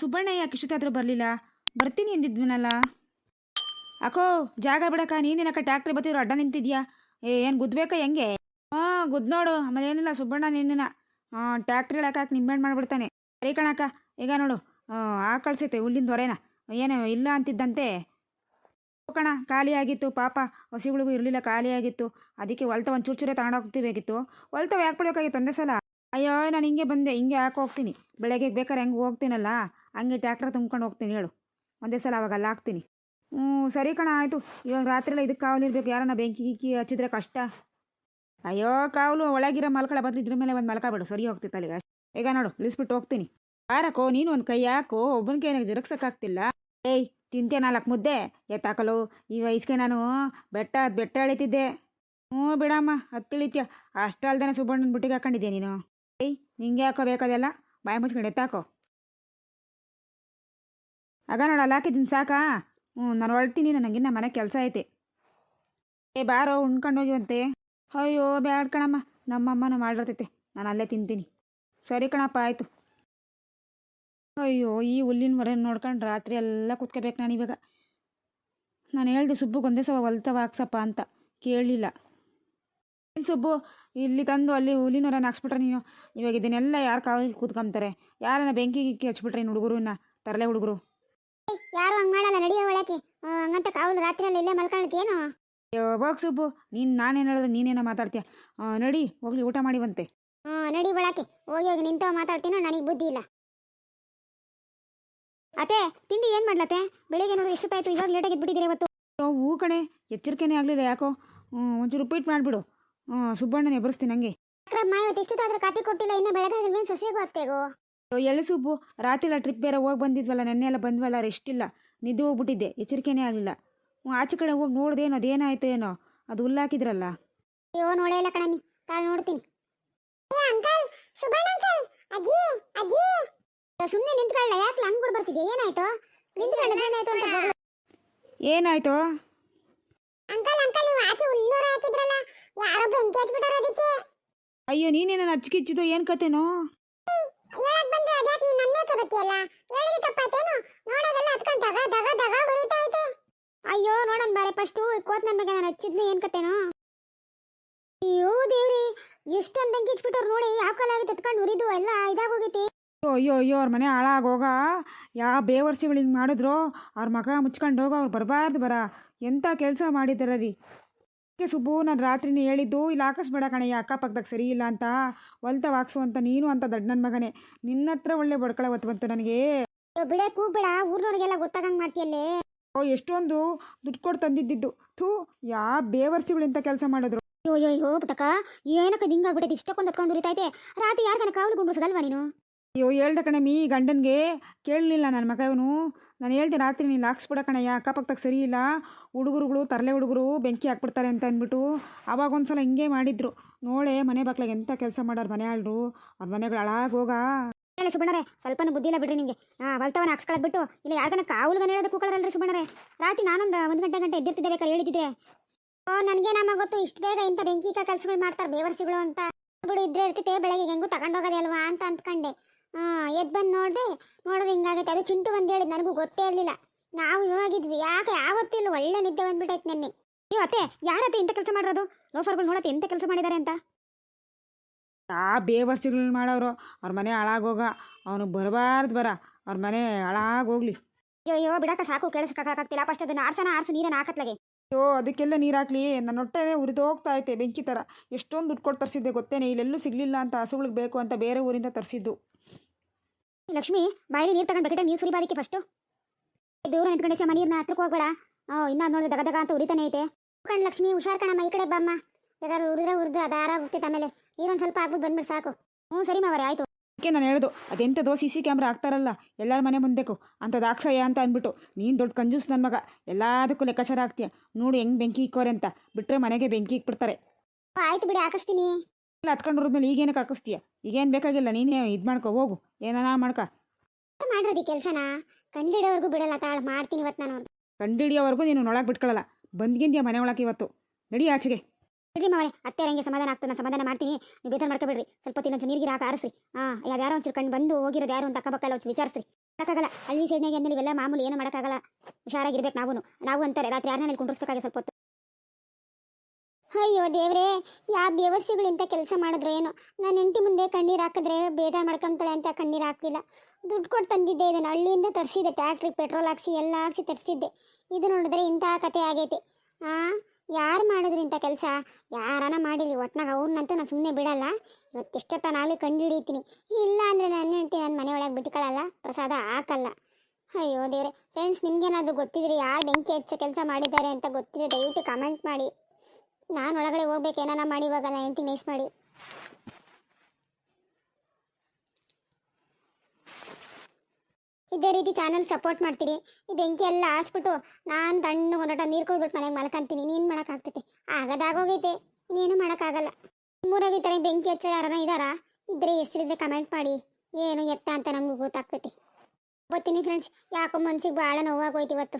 ಸುಬ್ಬಣ್ಣ ಯಾಕೆ ಇಷ್ಟೊತ್ತ ಹತ್ರ ಬರಲಿಲ್ಲ. ಬರ್ತೀನಿ ಎಂದಿದ್ವನಲ್ಲ ಅಕೋ ಜಾಗ ಬಿಡಕ್ಕ, ನೀನೇನಕ್ಕ ಟ್ಯಾಕ್ಟ್ರಿ ಬತ್ತಿದ್ರು ಅಡ್ಡ ನಿಂತಿದ್ಯಾ? ಏನು ಗುದ್ಬೇಕಾ ಹೆಂಗೆ? ಹಾಂ ಗುದ್ ನೋಡು, ಆಮೇಲೆ ಏನಿಲ್ಲ, ಸುಬ್ಬಣ್ಣ ನಿನ್ನ ಟ್ಯಾಕ್ಟ್ರಿ ಹಾಕಿ ನಿಂಬೆಣ್ಣು ಮಾಡಿಬಿಡ್ತಾನೆ. ಸರಿ ಕಣಕ್ಕ, ಈಗ ನೋಡು. ಆ ಕಳ್ಸೈತೆ, ಹುಲ್ಲಿನ ದೊರೆನ. ಏನು, ಇಲ್ಲ ಅಂತಿದ್ದಂತೆ. ಕಣ, ಖಾಲಿ ಆಗಿತ್ತು, ಪಾಪ. ಹಸಿಗಳಿಗೂ ಇರಲಿಲ್ಲ, ಖಾಲಿ ಆಗಿತ್ತು. ಅದಕ್ಕೆ ಒಲ್ತ ಒಂದು ಚೂರು ಚೂರೇ ತಗೊಂಡೋಗ್ತಿಬೇಕಿತ್ತು ಒಲ್ತ ಯಾಕೆ ಬಿಡಬೇಕಾಗಿತ್ತು, ಒಂದೇ ಸಲ? ಅಯ್ಯೋ, ನಾನು ಹಿಂಗೆ ಬಂದೆ, ಹಿಂಗೆ ಯಾಕೆ ಹೋಗ್ತೀನಿ. ಬೆಳಗ್ಗೆ ಬೇಕಾದ್ರೆ ಹೆಂಗೆ ಹೋಗ್ತೀನಲ್ಲ, ಹಂಗೆ ಟ್ಯಾಕ್ಟ್ರ್ ತುಂಬ್ಕೊಂಡು ಹೋಗ್ತೀನಿ ಹೇಳು. ಒಂದೇ ಸಲ ಅವಾಗ ಅಲ್ಲಿ ಹಾಕ್ತೀನಿ. ಹ್ಞೂ ಸರಿ ಕಣ, ಆಯಿತು. ಇವಾಗ ರಾತ್ರಿ ಎಲ್ಲ ಇದಕ್ಕೆ ಕಾವಲಿರ್ಬೇಕು ಯಾರನ್ನ ಬೆಂಕಿ ಗಿಕ್ಕಿ ಹಚ್ಚಿದ್ರೆ ಕಷ್ಟ. ಅಯ್ಯೋ, ಕಾವಲು, ಒಳಗಿರೋ ಮಲ್ಕಳ ಬದಲು, ಇದ್ರ ಮೇಲೆ ಒಂದು ಮಲ್ಕ ಬಿಡು ಸರಿ ಹೋಗ್ತಿತ್ತು ಅಲ್ಲಿಗೆ ಈಗ ನೋಡು, ಇಳಿಸ್ಬಿಟ್ಟು ಹೋಗ್ತೀನಿ. ಯಾರಕ್ಕೋ ನೀನು ಒಂದು ಕೈ ಯಾಕೋ ಒಬ್ಬನ ಕೈನಾಗ ಜರಗ್ಸೋಕ್ಕಾಗ್ತಿಲ್ಲ. ಏಯ್, ತಿಂತೆ ನಾಲ್ಕು ಮುದ್ದೆ. ಎತ್ತಾಕಲು. ಈ ವಯಸ್ಸಿಗೆ ನಾನು ಬೆಟ್ಟ ಬೆಟ್ಟ ಎಳಿತಿದ್ದೆ. ಹ್ಞೂ ಬಿಡಮ್ಮ ಹತ್ತಿಳಿತೀಯ ಅಷ್ಟಲ್ದೇ ಸುಬ್ಬಣ್ಣನ ಬುಟ್ಟಿಗೆ ಹಾಕೊಂಡಿದ್ದೆ ನೀನು? ಏಯ್, ನಿಂಗೆ ಯಾಕೋ ಬೇಕಾದೆಲ್ಲ ಬಾಯಿ ಮುಚ್ಕೊಂಡು ಎತ್ತಾಕೋ. ಆಗ ನೋಡ, ಅಲ್ಲಿ ಹಾಕಿದ್ದೀನಿ ಸಾಕಾ? ಹ್ಞೂ ನಾನು ಹೊಳ್ತೀನಿ ನನಗಿನ್ನ ಮನೆ ಕೆಲಸ ಐತೆ. ಏ, ಬಾರೋ, ಉಣ್ಕೊಂಡು ಹೋಗಿವಂತೆ ಅಯ್ಯೋ, ಬ್ಯಾಡ್ ಕಣಮ್ಮ, ನಮ್ಮಮ್ಮನೂ ಮಾಡಿರ್ತೈತೆ. ನಾನು ಅಲ್ಲೇ ತಿಂತೀನಿ. ಸರಿ ಕಣಪ್ಪ, ಆಯಿತು. ಅಯ್ಯೋ, ಈ ಹುಲ್ಲಿನ ಮರ ನೋಡ್ಕೊಂಡು ರಾತ್ರಿ ಎಲ್ಲ ಕುತ್ಕೋಬೇಕು ನಾನು ಇವಾಗ. ನಾನು ಹೇಳ್ದೆ ಸುಬ್ಬಗೊಂದೇ ಒಂದೇ ಸಲ ಹೊಲ್ತವ, ಹಾಕ್ಸಪ್ಪ ಅಂತ. ಕೇಳಲಿಲ್ಲ ಸುಬ್ಬು ಇಲ್ಲಿ ತಂದು ಅಲ್ಲಿ ಹುಲಿನೋರನ್ನ ಹಾಕ್ಸ್ಬಿಟ್ರೆ ನೀನು. ಇವಾಗ ಇದನ್ನೆಲ್ಲ ಯಾರು ಕಾವಲಿ ಕೂತ್ಕೊಂತಾರೆ ಯಾರನ್ನ ಬೆಂಕಿ ಗಿಕ್ಕಿ ಹಚ್ಬಿಟ್ರೆ ನೀನು ಹುಡುಗರು ತರಲೆ ಹುಡುಗರು. ಯಾರು ಹಂಗ ಮಾಡಲ್ಲ? ನಡಿಯೋ ಒಳಕ್ಕೆ. ಹಂಗಂತ ಕಾವಲು ರಾತ್ರಿಯಲ್ಲಿ ಇಲ್ಲೇ ಮಲ್ಕೊಳ್ತೀಯೇನು ಅಯ್ಯೋ ಹೋಗ್ ಸುಬ್ಬು. ನೀನು ನಾನೇನು ಹೇಳಿದ್ರೆ ನೀನೇನೋ ಮಾತಾಡ್ತೀಯ. ನಡಿ ಹೋಗ್ಲಿ ಊಟ ಮಾಡಿವಂತೆ. ಹ್ಞೂ ನಡಿ ಒಳಕ್ಕೆ. ಹೋಗಿ ಹೋಗಿ ನಿಂತ ಮಾತಾಡ್ತೀನೋ ನನಗೆ ಬುದ್ಧಿ ಇಲ್ಲ. ಅತ್ತೆ ತಿಂಡಿ ಏನು ಮಾಡ್ಲತ್ತೆ? ಬೆಳಿಗ್ಗೆ ನೋಡಿ ಆಯ್ತು ಇವಾಗ ಲೇಟಾಗಿ ಎದ್ಬಿಟ್ಟಿದ್ದೀರಿ ಇವತ್ತು. ಹೂ ಕಣೆ ಎಚ್ಚರಿಕೆನೇ ಆಗಲಿಲ್ಲ ಯಾಕೋ? ಒಂಚೂರು ರಿಪೀಟ್ ಮಾಡಿಬಿಡು. ಸುಬ್ಬಣ್ಣನ ಎಬ್ಬರಿಸ್ತೀನಿ ಹಂಗೆ. ಎಷ್ಟೊತ್ತಾದ್ರೂ ಕಾಫಿ ಕೊಟ್ಟಿಲ್ಲ ಇನ್ನೂ ಬೆಳಗಾಗಿಲ್ವೇನು ಸಸಿಗೂ ಅತ್ತೆಗೋ? ಎಲ್ಲ ಸುಬ್ಬು? ರಾತ್ರಿ ಎಲ್ಲ ಟ್ರಿಪ್ ಬೇರೆ ಹೋಗಿ ಬಂದಿದ್ವಲ್ಲ ನೆನ್ನೆ ಎಲ್ಲ ಬಂದ್ವಲ್ಲ ರೆಸ್ಟ್ ಇಲ್ಲ. ನಿದ್ದೆ ಹೋಗ್ಬಿಟ್ಟಿದ್ದೆ ಎಚ್ಚರಿಕೆನೇ ಆಗಲಿಲ್ಲ. ಆಚೆ ಕಡೆ ಹೋಗಿ ನೋಡ್ದೇನೋ ಅದೇನಾಯ್ತು ಏನೋ ಅದು ಹುಲ್ಲಾಕಿದ್ರಲ್ಲ. ಅಯ್ಯೋ ನೋಡೇ ಇಲ್ಲ ಕಣಮ್ಮಿ ತಾಳು ನೋಡ್ತೀನಿ. ಸುಮ್ಮನೆ ನಿಂತ್ಕೊಳ್ಳ ಯಾಕೆ ಹಂಗ್ ಕೂಡ ಬರ್ತಿದ್ಯಾ ಏನಾಯ್ತು? ನಿಂತ್ಕೊಳ್ಳ ಏನಾಯ್ತು ಅಂತ. ಏನಾಯ್ತು? ಅಂಕಲ್ ಅಂಕಲ್ ನೀವು ಆಚೆ ಹುಲ್ಲೂರ ಹಾಕಿದ್ರಲ್ಲ ಯಾರೋ ಬೆಂಕಿ ಹಚ್ಬಿಟ್ಟಾರ ಅದಕ್ಕೆ. ಅಯ್ಯೋ ನೀನೇನ ಅಚ್ಚಿಕಿಚ್ಚಿದು? ಏನ್ ಕತೆನೋ? ಹೇಳಕ್ ಬಂದ್ರೆ ಅದ್ಯಾಕ್ ನೀನ್ ನನ್ನೇಕೆ ಬತ್ತಿಯಲ್ಲ? ಹೇಳಿದ ತಪ್ಪಾಯ್ತೇನು ನೋಡೋದೆಲ್ಲ ಹತ್ಕೊಂಡ್ ದಗ ದಗ ದಗ ಉರಿತಾ ಐತೆ. ಅಯ್ಯೋ ನೋಡೋಣ ಬಾರೆ ಫಸ್ಟು. ಕೋತ್ ನನ್ನ ನಾನು ಹಚ್ಚಿದ್ನ ಏನ್ ಕತೆನೋ? ಅಯ್ಯೋ ದೇವ್ರಿ. ಎಷ್ಟೊಂದು ಬೆಂಕಿ ಹಚ್ಬಿಟ್ಟವ್ರು ನೋಡಿ ಯಾವ ಕಾಲಾಗಿ ತೆತ್ಕೊಂಡು ಉರಿದು ಎಲ್ಲ ಇದಾಗೋಗೈತಿ. ಅಯ್ಯೋ ಅಯ್ಯೋ ಅಯ್ಯೋ ಅವ್ರ ಮನೆ ಹಾಳಾಗೋಗ? ಯಾವ ಬೇವರ್ಸಿಗಳು ಹಿಂಗೆ ಮಾಡಿದ್ರು? ಅವ್ರ ಮಗ ಮುಚ್ಕೊಂಡು ಹೋಗೋ ಅವ್ರು ಬರಬಾರ್ದು ಬರ. ಎಂಥ ಕೆಲಸ ಮಾಡಿದಾರ ರೀ? ಅದಕ್ಕೆ ಸುಬ್ಬು? ನಾನು ರಾತ್ರಿನೇ ಹೇಳಿದ್ದು ಇಲ್ಲಿ ಹಾಕಿಸ್ಬೇಡ ಕಣಯ್ಯ ಅಕ್ಕಪಕ್ಕದಾಗ ಸರಿ ಇಲ್ಲ ಅಂತ. ಒಲ್ತ ವಾಕ್ಸು ಅಂತ ನೀನು ಅಂತ ದಡ್ಡ ನನ್ನ ಮಗನೇ. ನಿನ್ನ ಹತ್ರ ಒಳ್ಳೆ ಬಡ್ಕಳ ಹೊತ್ತು ಬಂತು ನನಗೆ. ಬಿಡೆ ಕೂಬಿಡ ಊರ್ನವ್ರಿಗೆಲ್ಲ ಗೊತ್ತಾಗಂಗೆ ಮಾಡ್ತೀಯಲ್ಲೇ ಓ ಎಷ್ಟೊಂದು ದುಡ್ಡು ಕೊಟ್ಟು ತಂದಿದ್ದಿದ್ದು. ಥೂ ಯಾ ಬೇವರ್ಸಿಗಳು ಇಂಥ ಕೆಲಸ ಮಾಡಿದ್ರು. ಅಯ್ಯೋ ಅಯ್ಯೋ ಪುಟಕ ಏನಕ್ಕೆ ಹಿಂಗಾಗ್ಬಿಟ್ಟೈತಿ? ಇಷ್ಟಕ್ಕೊಂದು ಹತ್ಕೊಂಡು ಉರಿತಾ ರಾತ್ರಿ ಯಾರ್ಗನ ಕಾವಲು ಗುಂಡ್ರಸದಲ್ವಾ ನೀನು? ಅಯ್ಯೋ ಹೇಳ್ದೆ ಮೀ ಗಂಡನಿಗೆ ಕೇಳಲಿಲ್ಲ ನನ್ನ ಮಗವನು. ನಾನು ಹೇಳ್ದೆ, ರಾತ್ರಿ ನೀನು ಹಾಕ್ಸ್ಬಿಡ ಕಣಯ್ಯ ಅಕ್ಕಪಕ್ಕದಾಗ ಸರಿ ಇಲ್ಲ. ಹುಡುಗರುಗಳು, ತರಲೆ ಹುಡುಗರು ಬೆಂಕಿ ಹಾಕ್ಬಿಡ್ತಾರೆ ಅಂತ ಅಂದ್ಬಿಟ್ಟು ಅವಾಗ ಒಂದ್ಸಲ ಹಿಂಗೆ ಮಾಡಿದ್ರು. ನೋಡೆ, ಮನೆ ಬಾಕ್ಲಾಗ ಎಂಥ ಕೆಲಸ ಮಾಡೋರು ಮನೆ ಆಳ್ರು ಅವ್ರ ಮನೆಗಳು ಹಾಳಾಗೋಗ ಇಲ್ಲ ಸುಬಣ್ಣರೇ ಸ್ವಲ್ಪನೂ ಬುದ್ಧಿ ಇಲ್ಲ ಬಿಡ್ರಿ ನಿಮಗೆ ಹಾಂ ವಲ್ತವನ್ನ ಬಿಟ್ಟು. ಇಲ್ಲ ಕಾವಲು ಮನೆ ಹೇಳೋದು ಕೂಕೊಳ್ಳರಲ್ರಿ ಸುಬಣ್ಣರೇ ರಾತ್ರಿ ನಾನೊಂದು ಒಂದು ಗಂಟೆ ಗಂಟೆ ಎದ್ದಿರ್ತಿದ್ದೆ ಬೇಕಾದ್ರೆ ಹೇಳಿದ್ದೆ ಓ, ನನಗೆ ನಮ್ಮ ಗೊತ್ತು ಇಷ್ಟು ಬೇಗ ಇಂಥ ಬೆಂಕಿ ಕೆಲಸಗಳು ಮಾಡ್ತಾರೆ ಬೇವರ್ಸಿಗಳು ಅಂತ. ಬಿಡು, ಇದ್ರೆ ಇರ್ತಿತ್ತೆ ಬೆಳಗ್ಗೆ ಹೆಂಗೂ ತಗೊಂಡೋಗೋದೇ ಅಲ್ವಾ ಅಂತ ಅಂದ್ಕೊಂಡೆ. ಹಾಂ ಎದ್ದು ಬಂದು ನೋಡಿದೆ ನೋಡಿದ್ರೆ ಹಿಂಗಾಗುತ್ತೆ ಅದು ಚಿಂಟು ಬಂದು ಹೇಳಿದ್ ನನಗೂ ಗೊತ್ತೇ ಇರಲಿಲ್ಲ. ನಾವು ಇವಾಗಿದ್ವಿ ಯಾಕೆ ಯಾವತ್ತಿಲ್ಲ ಒಳ್ಳೆ ನಿದ್ದೆ ಬಂದ್ಬಿಟ್ಟೈತೆ ನೆನ್ನೆ. ನೀವು ಅತ್ತೆ ಯಾರತ್ತೆ ಇಂಥ ಕೆಲಸ ಮಾಡಿರೋದು? ಲೋಫರ್ಗಳು ನೋಡತ್ತೆ ಎಂಥ ಕೆಲಸ ಮಾಡಿದ್ದಾರೆ ಅಂತ. ಆ ಬೇವರ್ಸಿಗಳನ್ನ ಮಾಡೋರು. ಅವ್ರ ಮನೆ ಹಾಳಾಗೋಗ ಅವನು ಬರಬಾರ್ದು ಬರ. ಅವ್ರ ಮನೆ ಹಾಳಾಗೋಗ್ಲಿ. ಅಯ್ಯೋ ಅಯ್ಯೋ ಬಿಡಕ್ಕ ಸಾಕು ಕೇಳಿಸ್ಕಾಕಾಗ್ತಿಲ್ಲ ಫಸ್ಟ್ ಅದನ್ನ ಆರ್ಸನ ಆರ್ಸು ನೀರನ್ನ ಹಾಕತ್ಲಾಗೆ. ಅಯ್ಯೋ ಅದಕ್ಕೆಲ್ಲ ನೀರು ಹಾಕ್ಲಿ ನನ್ನ ಹೊಟ್ಟೆ ಉರಿದು ಹೋಗ್ತಾ ಐತೆ ಬೆಂಕಿ ಥರ. ಎಷ್ಟೊಂದು ದುಡ್ಡು ಕೊಟ್ಟು ತರಿಸಿದ್ದೆ ಗೊತ್ತೇನೆ. ಇಲ್ಲೆಲ್ಲೂ ಸಿಗಲಿಲ್ಲ ಅಂತ ಹಸುಗಳಿಗೆ ಬೇಕು ಅಂತ ಬೇರೆ ಊರಿಂದ ತರಿಸಿದ್ದು. ಲಕ್ಷ್ಮಿ ಬಾಯಿಲಿ ನೀರು ತಗೊಂಡು ಬಕೆಟ ನೀರು ಸುರಿಬಾದಕ್ಕೆ ಫಸ್ಟು ದೂರ ನಿಂತ್ಕೊಂಡೆ ಸಮ ನೀರನ್ನ ಹತ್ರಕ್ಕೆ ಹೋಗ್ಬೇಡ. ಓ ಇನ್ನ ನೋಡಿದ್ರೆ ದಗ ದಗ ಅಂತ ಉರಿತಾನೆ ಐತೆ. ಕಣ್ ಲಕ್ಷ್ಮಿ ಹುಷಾರ್ ಕಣಮ್ಮ ಈ ಕಡೆ ಬಮ್ಮ. ಯಾರು ಉರಿದ್ರೆ ಉರಿದು ಅದು ಆರಾಗ ಹೋಗ್ತೈತೆ ಆಮೇಲೆ. ನೀರೊಂದು ಸ್ವಲ್ಪ ಆಗ್ಬಿಟ್ಟು ಬಂದ್ಬಿಟ್ಟು ಸಾಕು. ಹ್ಞೂ ಸರಿ ಮಾವರೆ ಆಯ್ತು. ಅದಕ್ಕೆ ನಾನು ಹೇಳೋದು ಅದೆಂಥದೋ ಸಿ ಸಿ ಕ್ಯಾಮ್ರಾ ಹಾಕ್ತಾರಲ್ಲ ಎಲ್ಲರ ಮನೆ ಮುಂದೆಕು. ಅಂಥದ್ದು ಹಾಕ್ಸಯ್ಯ ಅಂತ ಅಂದ್ಬಿಟ್ಟು. ನೀನು ದೊಡ್ಡ ಕಂಜೂಸ್ ನನ್ನ ಮಗ ಎಲ್ಲದಕ್ಕೂ ಲೆಕ್ಕಾಚಾರ ಹಾಕ್ತೀಯ ನೋಡು ಹೆಂಗೆ ಬೆಂಕಿ ಇಕ್ಕೋರೆ ಅಂತ. ಬಿಟ್ಟರೆ ಮನೆಗೆ ಬೆಂಕಿ ಇಕ್ಬಿಡ್ತಾರೆ. ಆಯ್ತು ಬಿಡಿ ಹಾಕಿಸ್ತೀನಿ. ಹತ್ಕೊಂಡಿರೋದ್ಮೇಲೆ ಈಗೇನಕ್ಕೆ ಹಾಕಿಸ್ತೀಯ ಈಗೇನು ಬೇಕಾಗಿಲ್ಲ ನೀನೇ ಇದು ಮಾಡ್ಕೊ ಹೋಗು. ಏನಾನ ಮಾಡ್ಕ. ಮಾಡ್ರಿ ಕೆಲಸನ? ಕಂಡಿಡಿಯೋವರೆಗೂ ಬಿಡಲ್ಲ ತಾಳು ಮಾಡ್ತೀನಿ ಇವತ್ತು ನಾನು ಕಂಡಿಡಿಯೋವರೆಗೂ ನೀನು ನೊಳಗೆ ಬಿಟ್ಕೊಳ್ಳಲ್ಲ ಬಂದ್ಗಿಂದ್ಯಾ ಮನೆ ಒಳಗೆ ಇವತ್ತು. ನಡಿ ಆಚೆಗೆ. ಬಿಡ್ರಿ ಮಾವರೆ ಅತ್ತೆ ಹಂಗೆ ಸಮಾಧಾನ ಆಗ್ತದೆ ನಾನು ಸಮಾಧಾನ ಮಾಡ್ತೀನಿ. ನೀವು ಬೇಜಾರು ಮಾಡ್ಕೊಬೇಡ್ರಿ. ಸ್ವಲ್ಪ ಒಂಚೂರು ನೀರಿಗೆ ಹಾಕಿ ಆರಿಸ್ರಿ. ಹಾಂ ಯಾರು ಒಂಚೂರು ಕಂಡು ಬಂದು ಹೋಗಿರೋದು ಯಾರು ಅಂತ ಅಕ್ಕಪಕ್ಕ ಎಲ್ಲ ವಿಚಾರಿಸ್ರಿ. ಮಾಡೋಕ್ಕಾಗಲ್ಲ. ಹಳ್ಳಿ ಸೈಡ್ನಾಗೆ ಎಲ್ಲಾ ಇವೆಲ್ಲ ಮಾಮೂಲಿ ಏನು ಮಾಡೋಕ್ಕಾಗಲ್ಲ. ಹುಷಾರಾಗಿರ್ಬೇಕು ನಾವು ನಾವು ಅಂತಾರೆ ರಾತ್ರಿ ಯಾರನ್ನ ಕುಂಡ್ರಿಸ್ಬೇಕಾಗಿ ಸ್ವಲ್ಪ ಹೊತ್ತು. ಅಯ್ಯೋ ದೇವ್ರೇ ಯಾವ ಬೇವಸ್ಥೆಗಳಿಂತ ಕೆಲಸ ಮಾಡಿದ್ರು ಏನು? ನನ್ನ ಹೆಂಡತಿ ಮುಂದೆ ಕಣ್ಣೀರು ಹಾಕಿದ್ರೆ ಬೇಜಾರು ಮಾಡ್ಕೊಂತಾಳೆ ಅಂತ ಕಣ್ಣೀರು ಹಾಕಲಿಲ್ಲ. ದುಡ್ಡು ಕೊಟ್ಟು ತಂದಿದ್ದೆ ಇದನ್ನು, ಹಳ್ಳಿಯಿಂದ ತರಿಸಿದ್ದೆ ಟ್ಯಾಕ್ಟ್ರಿಗೆ ಪೆಟ್ರೋಲ್ ಹಾಕ್ಸಿ ಎಲ್ಲ ಹಾಕ್ಸಿ ತರಿಸಿದ್ದೆ. ಇದು ನೋಡಿದ್ರೆ ಇಂಥ ಕತೆ ಆಗೈತೆ. ಹಾಂ ಯಾರು ಮಾಡಿದ್ರು ಇಂಥ ಕೆಲಸ? ಯಾರನ ಮಾಡಿಲಿ ಒಟ್ನಾಗ ಅವ್ರನ್ನಂತೂ ನಾನು ಸುಮ್ಮನೆ ಬಿಡಲ್ಲ. ಇವತ್ತು ನಾಳೆ ಕಂಡು ಹಿಡಿತೀನಿ ಇಲ್ಲ ಅಂದರೆ ನನ್ನ ಹೆಂಡತಿ ನನ್ನ ಮನೆ ಒಳಗೆ ಬಿಟ್ಕೊಳ್ಳಲ್ಲ ಪ್ರಸಾದ ಹಾಕಲ್ಲ. ಅಯ್ಯೋ ದೇವ್ರೆ ಫ್ರೆಂಡ್ಸ್ ನಿಮಗೇನಾದರೂ ಗೊತ್ತಿದ್ರೆ ಯಾರು ಬೆಂಕಿ ಹೆಚ್ಚ ಕೆಲಸ ಮಾಡಿದ್ದಾರೆ ಅಂತ ಗೊತ್ತಿದ್ರೆ ದಯವಿಟ್ಟು ಕಮೆಂಟ್ ಮಾಡಿ. ನಾನು ಒಳಗಡೆ ಹೋಗ್ಬೇಕು, ಏನಾನ ಮಾಡಿ ಇವಾಗ ನಾನು ಹೆಂಡತಿ ನೈಸ್ ಮಾಡಿ. ಇದೇ ರೀತಿ ಚಾನಲ್ ಸಪೋರ್ಟ್ ಮಾಡ್ತೀರಿ. ಈ ಬೆಂಕಿ ಎಲ್ಲ ಹಾಸ್ಬಿಟ್ಟು ನಾನು ತಣ್ಣಗೆ ಒಂದೋಟ ನೀರು ಕುಡ್ಬಿಟ್ಟು ಮನೆಗೆ ಮಲ್ಕೊಂತೀನಿ. ನೀನು ಮಾಡೋಕ್ಕಾಗ್ತೈತೆ ಆಗದಾಗೋಗೈತೆ ಇನ್ನೇನು ಮಾಡೋಕ್ಕಾಗಲ್ಲ ನಿಮ್ಮೂರಾಗ ಈ ಥರ ಬೆಂಕಿ ಹಚ್ಚೋ ಯಾರನ್ನ ಇದ್ದಾರಾ ಇದ್ರೆ ಹೆಸರಿದ್ರೆ ಕಮೆಂಟ್ ಮಾಡಿ. ಏನು ಎತ್ತ ಅಂತ ನಮಗೂ ಗೊತ್ತಾಗ್ತೈತಿ. ಗೊತ್ತೀನಿ ಫ್ರೆಂಡ್ಸ್ ಯಾಕೋ ಮನ್ಸಿಗೆ ಭಾಳ ನೋವಾಗೋಯ್ತು ಇವತ್ತು.